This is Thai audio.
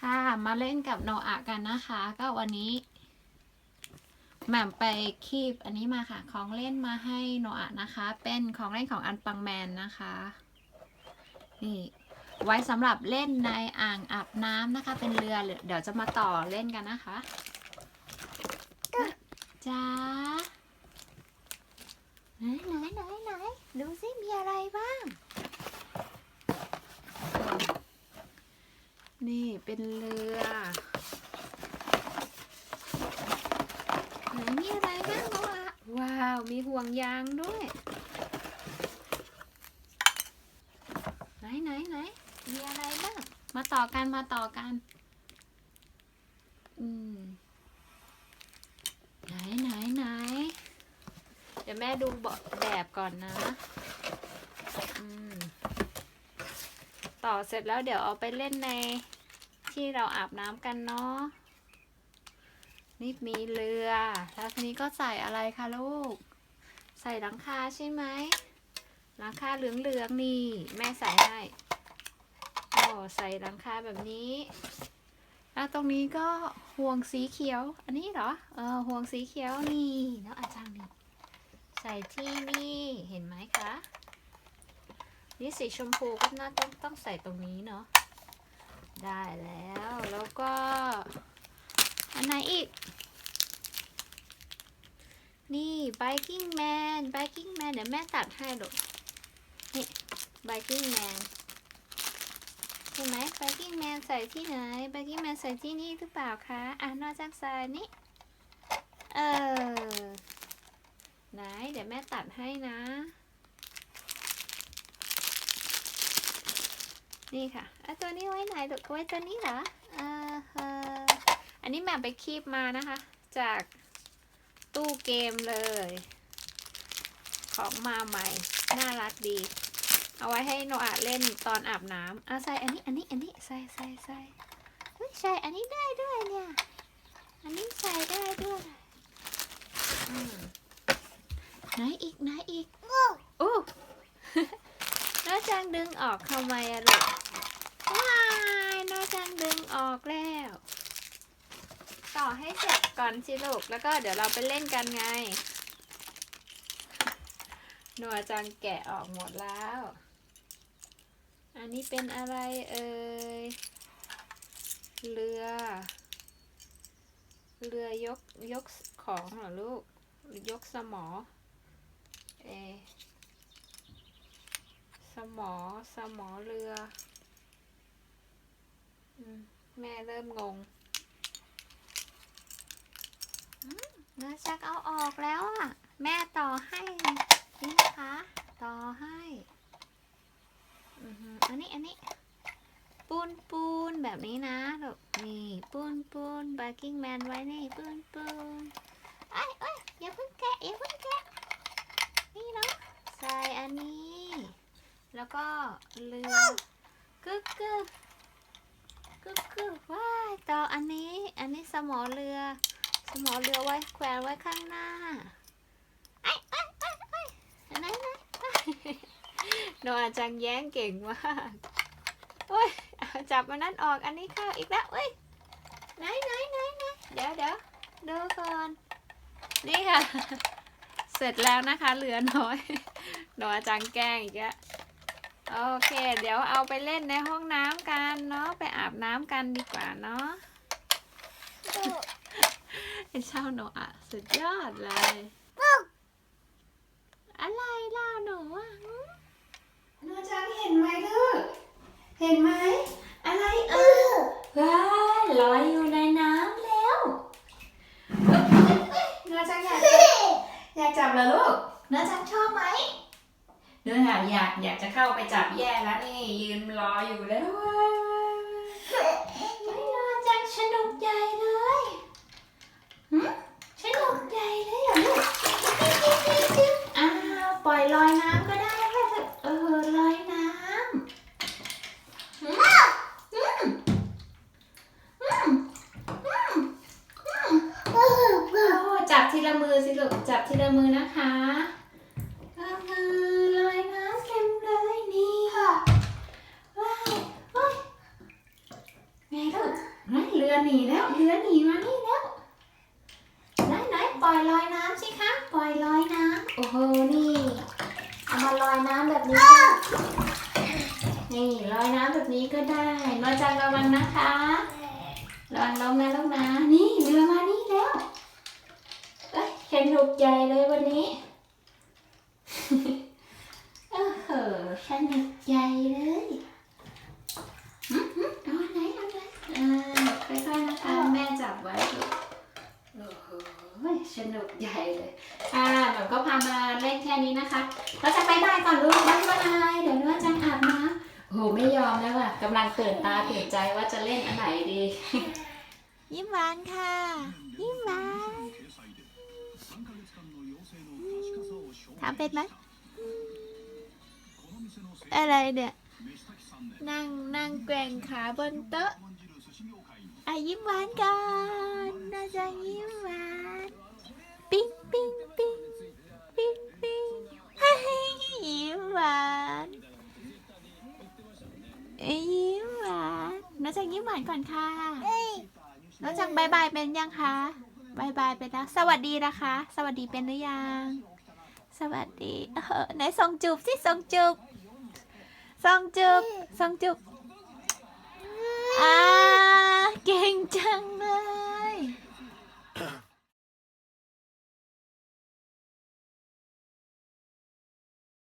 ค่ะมาเล่นกับโนอากันนะคะ ก็วันนี้แหม่มไปคีบอันนี้มาค่ะ ของเล่นมาให้โนอานะคะ เป็นของเล่นของอันปังแมนนะคะ นี่ไว้สำหรับเล่นในอ่างอาบน้ำนะคะ เป็นเรือเดี๋ยวจะมาต่อเล่นกันนะคะจ้าไหนไหนไหนไหนดูสิมีอะไรบ้าง นี่เป็นเรือไหนมีอะไรบ้างโนอะว้าว มีห่วงยางด้วย ไหนไหนไหนมีอะไรบ้าง มาต่อกันมาต่อกัน อืม ไหนไหนไหน เดี๋ยวแม่ดูแบบก่อนนะ อืม ต่อเสร็จแล้วเดี๋ยวเอาไปเล่นใน ที่เราอาบน้ำกันเนาะนี่มีเรือ แล้วทีนี้ก็ใส่อะไรคะลูก ใส่หลังคาใช่ไหมหลังคาเหลืองๆนี่ แม่ใส่ให้โอใส่หลังคาแบบนี้แล้วตรงนี้ก็ห่วงสีเขียว อันนี้เหรอ เออห่วงสีเขียวนี่แล้วอาจารย์นี่ใส่ที่นี่เห็นไหมคะ นี่สีชมพูก็น่าต้องต้องใส่ตรงนี้เนาะ ได้แล้วแล้วก็ อันไหนอีก นี่ Biking Man Biking Man เดี๋ยวแม่ตัดให้ลูนี่ Biking Man ใช่ไหม Biking Man ใส่ที่ไหน Biking Man ใส่ที่นี่หรือเปล่าคะอะนอกจากใส่นี่เออไหนเดี๋ยวแม่ตัดให้นะ นี่ค่ะอะตัวนี้ไว้ไหนลูกไว้ตัวนี้เหรอเออเอออันนี้แม่ไปคีบมานะคะ จากตู้เกมเลย ของมาใหม่ น่ารักดี เอาไว้ให้โนอาเล่นตอนอาบน้ำอะใส่อันนี้ อันนี้ อันนี้ ใส่ใส่ใส่เฮ้ยใส่อันนี้ได้ด้วยเนี่ย อันนี้ใส่ได้ด้วยอืมไหนอีกไหนอีก โอ้ น้าจังดึง ออกทำไมอะลูกว้ายน้าจังดึงออกแล้ว ต่อให้เสร็จก่อนสิลูก แล้วก็เดี๋ยวเราไปเล่นกันไงหนัวจังแกะออกหมดแล้ว อันนี้เป็นอะไรเอ่ย เรือ เรือยกยกของเหรอลูก ยกสมอ เอะ สมอ สมอเรืออมแม่เริ่มงงอืมเนื้อชักเอาออกแล้วอะ แม่ต่อให้นี่นะคะ ต่อให้อือหืออันนี้ อันนี้ ปูนปูนแบบนี้นะลูกนี่ปูนปูนบาร์กิ้งแมนไว้นี่ปูนปูนไอ้ไอ้ยอย่าเพิ่งแกะอย่าเพิ่งแกะ นี่เนาะ ใส่อันนี้ แล้วก็เรือกึกกึกกึกกึกว้ายต่ออันนี้ อันนี้สมอเรือ สมอเรือไว้แขวนไว้ข้างหน้าไอ้ไอ้ไอ้ไอ้อันนั้นนะโนอาจังแย้งเก่งมากโอ้ยเอาจับมันนั้นออกอันนี้เข้าอีกแล้วเอ้ยไหนไหนไหนไหนเดี๋ยวเดี๋ยวดูก่อนนี่ค่ะ เสร็จแล้วนะคะ เหลือน้อยโนอาจารย์แกล้งอีกแล้ว โอเค เดี๋ยวเอาไปเล่นในห้องน้ำกันเนาะไปอาบน้ำกันดีกว่าเนาะไอ้เช่าโนอะสุดยอดเลย อะไรเล่าหนูอะหืมน้าจังเห็นไหมลูกเห็นไหม อะไรเออว้ายลอยอยู่ในน้ำแล้วน้าจังอยากจับอยากจับเหรอลูกน้าจังชอบไหม เนื้อหาอยากอยากจะเข้าไปจับแย่แล้วนี่ยืนรออยู่แล้วว้ายว้ายว้ายน้าจังสนุกใหญ่เลยหึสนุกใหญ่เลยเหรอลูกอ้าวปล่อยลอยน้ำก็ได้ค่เออลอยน้ำอืมอืมอืมอืมอืมโอ้จับทีละมือสิลูกจับทีละมือนะคะก็คือลอยน้ำเต็ม เลยนี่ค่ะว้าวไเรือหนีแล้วเรือหนีมานี่แล้วไหนไหนปล่อยลอยน้ำสิคะปล่อยลอยน้ำโอ้โหนี่เอามาลอยน้ำแบบนี้ก็นี่ลอยน้ำแบบนี้ก็ได้นอจังระวังนะคะระวังล้มนะลูกนะนี่เรือมานี่แล้วเอ้ยเห็นถูกใจเลยวันนี้เออเหอะสนุกใจเลยหืมหืมเอาอันไหนเอาอันไหนอ่าค่อยๆนะคะแม่จับไว้ลูกโอ้โหสนุกใหญ่เลยอ่าามาเล่นแค่นี้นะคะเราจะไปบายก่อนลูกบายบายเดี๋ยวเนุ่นจะอาบน้ำโอ้โหไม่ยอมแล้วอะกำลังตื่นตาตื่นใจว่าจะเล่นอันไหนดี ยิ้มหวานค่ะ ยิ้มหวานทำเป็นไหมอะไรเนี่ย นั่งนั่งแกว่งขาบนโต๊ะอะยิ้มหวานก่อนน่าจะยิ้มหว เอ้ยยิ้มหวานน้องจางยิ้มหวานก่อนค่ะน้องจางบายบายเป็นยังคะบายบายเป็นแล้วสวัสดีนะคะ สวัสดีเป็นหรือยัง สวัสดีเออไหนส่งจูบสิส่งจูบส่งจูบส่งจูบอ่าเก่งจัง